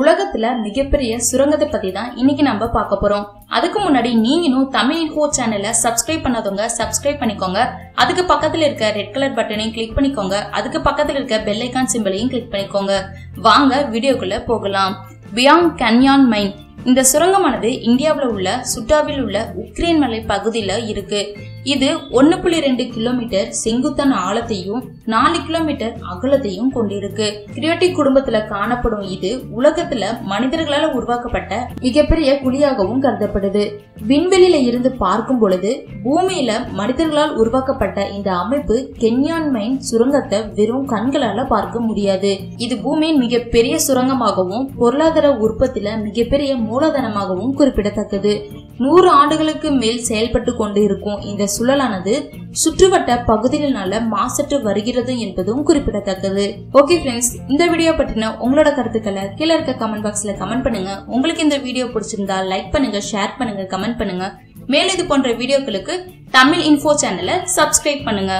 உலகத்துல மிகப்பெரிய சுரங்கத்தை பத்தி தான் இன்னைக்கு நம்ம பார்க்க போறோம். அதுக்கு முன்னாடி நீங்களும் தமிழ் இன்ஃபோ சேனலை சப்ஸ்கிரைப் பண்ணாதவங்க சப்ஸ்கிரைப் பண்ணிக்கோங்க. அதுக்கு பக்கத்துல இருக்க ரெட் கலர் பட்டனையும் கிளிக் பண்ணிக்கோங்க. அதுக்கு பக்கத்துல இருக்க பெல் ஐக்கான் சிம்பிளையும் கிளிக் பண்ணிக்கோங்க. வாங்க வீடியோக்குள்ள போகலாம். பியாங் கன்யான் மைன் இந்த சுரங்கமானது இந்தியாவில் உள்ள சுட்டாவில் உள்ள உக்ரைன் மலை பகுதியில் இருக்கு. இது ஒன்னு புள்ளி ரெண்டு கிலோமீட்டர் செங்குத்தான ஆழத்தையும் நாலு கிலோமீட்டர் அகலத்தையும் கொண்டிருக்கு. கிரியோட்டிக் குடும்பத்துல காணப்படும் இது உலகத்துல மனிதர்களால உருவாக்கப்பட்ட மிகப்பெரிய குழியாகவும் கருதப்படுது. விண்வெளியில இருந்து பார்க்கும் பொழுது பூமியில மனிதர்களால் உருவாக்கப்பட்ட இந்த அமைப்பு கென்யான் மைன் சுரங்கத்தை வெறும் கண்களால பார்க்க முடியாது. இது பூமியின் மிகப்பெரிய சுரங்கமாகவும் பொருளாதார உற்பத்தியில மிகப்பெரிய மூலதனமாகவும் குறிப்பிடத்தக்கது. நூறு ஆண்டுகளுக்கு மேல் செயல்பட்டு கொண்டு இருக்கும் இந்த சுழலானது சுற்றுவட்ட பகுதிகளினால மாசற்று வருகிறது என்பதும் குறிப்பிடத்தக்கது. ஓகே ஃப்ரெண்ட்ஸ் இந்த வீடியோ பற்றின உங்களோட கருத்துக்களை கீழே இருக்க கமெண்ட் பாக்ஸ்ல கமெண்ட் பண்ணுங்க. உங்களுக்கு இந்த வீடியோ பிடிச்சிருந்தா லைக் பண்ணுங்க ஷேர் பண்ணுங்க கமெண்ட் பண்ணுங்க. மேலும் இது போன்ற வீடியோக்களுக்கு தமிழ் இன்ஃபோ சேனலை சப்ஸ்கிரைப் பண்ணுங்க.